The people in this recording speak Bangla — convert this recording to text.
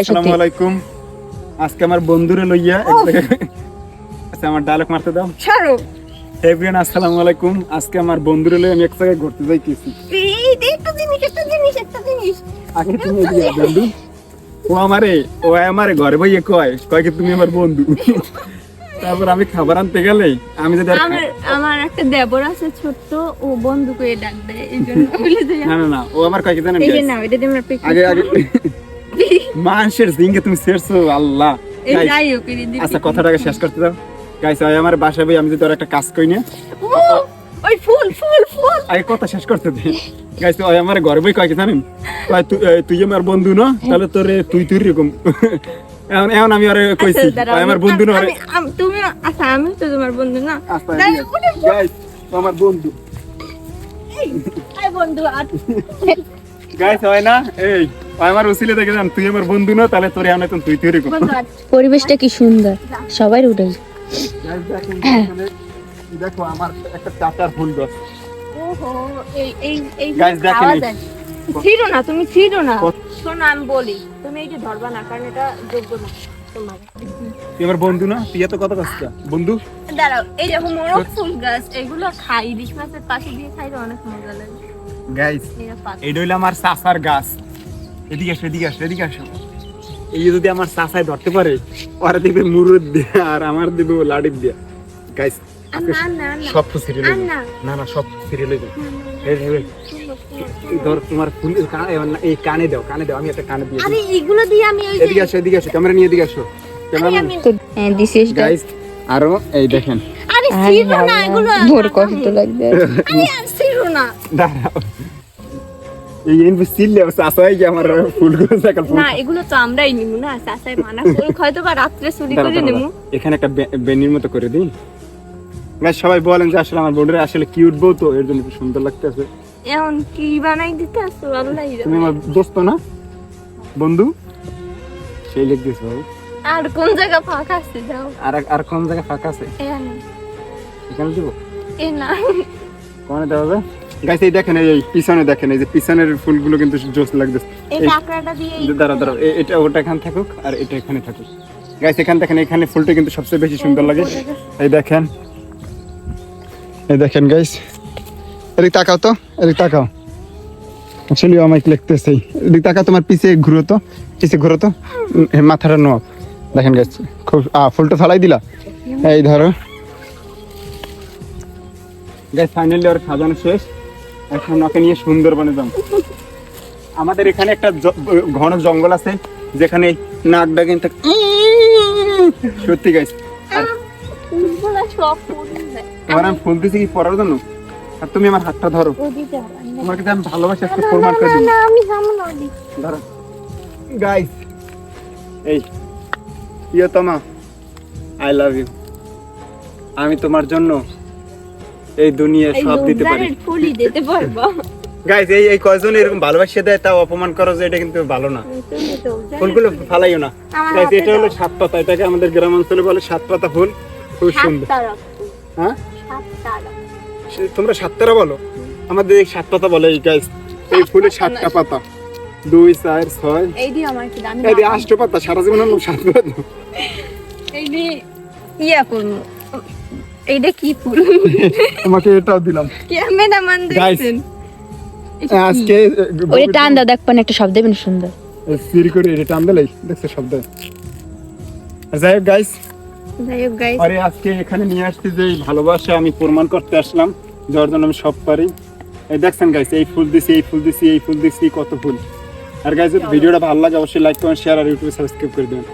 আসসালামু আলাইকুম। আজকে আমার বন্ধুরে লইয়া আচ্ছা আমার ডায়লগ মারতে দাও। ছাড়ো। এভরিওয়ান আসসালামু আলাইকুম। আজকে আমার বন্ধুরে লইয়া আমি এক জায়গায় ঘুরতে যাইতেছি। এই একটা জিনিস একটা জিনিস একটা জিনিস। আগে তুমি বন্ধু ও আমারে ও আমারে ঘরে বইয়ে কয় কয় কি তুমি আমার বন্ধু? তারপর আমি খাবার আনতে গেলে আমি যদি আমার আমার একটা দেবর আছে ছোট্ট ও বন্ধু করে ডাক দেয় এই জন্য বলে যে না না না ও আমার কয় কি জানেন আগে আগে মানুষের জিঙ্গে তুমি শেরছো আল্লাহ। আচ্ছা কথাটাকে শেষ করতে দাও। গাইস ওই আমার বাসায় বই আমি যদি ওর একটা কাজ করি না। ওই ফুল ফুল ফুল। আগে কথা শেষ করতে দে। গাইস ওই আমার ঘরে বই কয় কি জানেন? তুই তুই আমার বন্ধু না? তাহলে তোর তুই তুই রকম এখন এখন আমি আরে কইছি আচ্ছা, ওই আমার বন্ধু না তুমি আচ্ছা আমি তো তোমার বন্ধু না। আচ্ছা গাইস আমার বন্ধু। এই, বন্ধু আর গাইস হয় না? এই। আমার উসিলে দেখে জান তুই আমার বন্ধু না তাহলে তোর এখন তুই তুই রকম পরিবেশটা কি সুন্দর সবাই উঠে Guys, দেখেন, এখানে দেখো আমার একটা চাচার ফুল গাছ ওহো এই এই এই Guys, দেখেন আওয়াজ এই-। ছিড়ো না তুমি ছিড়ো না। শোনো আমি বলি তুমি এই যে ধরবা না কারণ এটা যোগ্য না তোমার। তুই আমার বন্ধু না? তুই এত কথা কাজটা বন্ধু? দাঁড়াও এই দেখো মোরগ ফুল গাছ এগুলো খাই ইলিশ মাছের পাশে দিয়ে খাইলে অনেক মজা লাগে। গাইস হইল আমার চাচার গাছ। এদিকে আসো এদিকে আসো এদিকে আসো। এই যদি আমার চাচায় ধরতে পারে ওরা দিবে মুরুদ দিয়ে আর আমার দিবে লাডি দিয়ে। গাইস সব তো সিরিয়াল না না না সব সিরিয়াল এই ধর তোমার ফুল কানে এই কানে দাও কানে দাও আমি একটা কানে দিয়ে আরে এগুলো দিয়ে আমি ওই এদিকে আসো এদিকে আসো ক্যামেরা নিয়ে এদিকে আসো। হ্যাঁ দিস ইজ গাইস আরও এই দেখেন। আরে ছিড়ো না এগুলো। ভোর কষ্ট লাগবে। আরে ছিড়ো না। দাঁড়াও। এখানে একটা বেনির মতো করে দিন। সবাই বলেন যে আসলে আমার বোনের আসলে কিউট বউ তো এর জন্য সুন্দর লাগতেছে? এখন কি বানাই দিতে আসো আল্লাহ তুমি আমার দোস্ত না? বন্ধু? সেই লিখ বাবু। আর কোন জায়গা ফাঁকা আছে যাও। আর আর কোন জায়গায় ফাঁকা আছে? এখানে। এখানে দিব? এ না। কোনে দেওয়া যাবে গাইস এই দেখেন এই পিছনে দেখেন এই যে পিছনের ফুলগুলো কিন্তু জোস লাগতেছে। এই এই- কাঁকড়াটা দিয়ে এই- দাঁড়াও দাঁড়াও এটা ওটা এখানে থাকুক আর এটা এখানে থাকুক। গাইস এখানে দেখেন এখানে ফুলটা কিন্তু সবচেয়ে বেশি সুন্দর লাগে। এই দেখেন এই দেখেন গাইস এদিক তাকাও তো এদিক তাকাও। আসলে আমাকে লিখতেছে। এদিক তাকাও তোমার পিছে ঘুরো তো পিছে ঘুরো তো। মাথাটা নো দেখেন গাইস খুব ফুলটা ফালাই দিলা। এই ধরো। গাইস ফাইনালি ওর সাজানো শেষ। এখন ওকে নিয়ে সুন্দরবনে যাম আমাদের এখানে একটা ঘন জঙ্গল আছে, যেখানে নাক ডাকিন সত্যি গাইস তোমার আমি ফোন দিছি কি পড়ার জন্য? আর তুমি আমার হাতটা ধরো। তোমাকে আমি ভালোবাসি, আজকে প্রমাণ করে যাব। ধরো। গাইস এই, প্রিয়তমা আই লাভ ইউ আমি তোমার জন্য এই দুনিয়া সব দিতে পারি। ফুলই দিতে পারব। গাইস এই এই কয়জন এরকম ভালোবাসিয়ে দেয় তাও অপমান করো যে এটা কিন্তু ভালো না। ফুলগুলো ফালাইও না। গাইস এটা হলো সাত পাতা এটাকে আমাদের গ্রাম অঞ্চলে বলে সাত পাতা ফুল। খুব সুন্দর। হ্যাঁ? তোমরা সাতটারা বলো? আমাদের এই সাত পাতা বলে এই গাইস এই ফুলের সাতটা পাতা। দুই চার ছয়। এই দিয়ে আমার কি দামি এই আষ্ট পাতা সারা জীবন হলো সাত পাতা। এই দিয়ে ইয়া করব। এইটা কি ফুল? তোমাকে এটাও দিলাম। ক্যামেরাম্যান Guys, দেখছেন? এটা কি? আজকে ওই টান দাও দেখবেন একটা শব্দ দেবেন সুন্দর। সিরি করে এটা টান দিলাই দেখছ শব্দ। যাই হোক গাইস যাই হোক guys, আরে আজকে এখানে নিয়ে আসছি যে ভালোবাসা আমি প্রমাণ করতে আসলাম যার জন্য আমি সব পারি। এই দেখছেন গাইস এই ফুল দিছি এই ফুল দিছি এই ফুল দিছি কত ফুল। আর গাইস ভিডিওটা ভালো লাগে অবশ্যই লাইক কমেন্ট শেয়ার আর ইউটিউবে সাবস্ক্রাইব করে দেবেন।